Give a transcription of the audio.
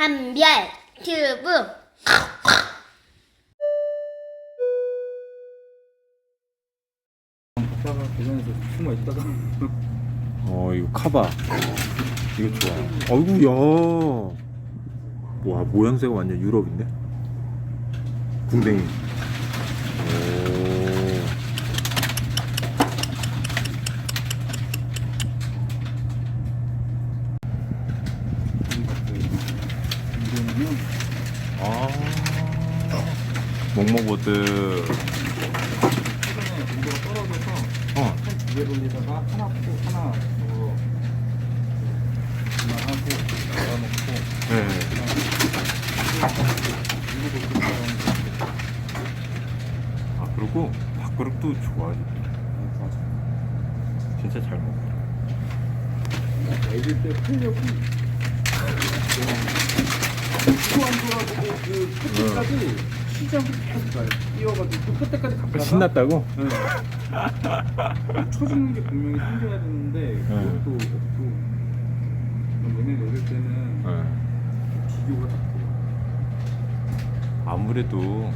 한별 튜브. 아빠가 대전에서 숨어 있다가. 어 이거 카바. 이거 좋아. 어이구야. 와 모양새가 완전 유럽인데? 궁뎅이. 오 이러면은 아, 목모보드. 어. 한두개 돌리다가 하나 푸고 하나 더 그만하고 나가놓고 네. 일곱 돌아 그리고 밥그릇도 좋아 진짜 잘 먹어 애들 때 활력이 그 끝까지 시작을 계속 가요. 뛰어가지고 그 끝까지 갔다가 신났다고? 네. 쳐주는 게 분명히 생겨야 되는데 그것도 없고 얘네 어릴 때는 네. 비교가 딱 돼요. 아무래도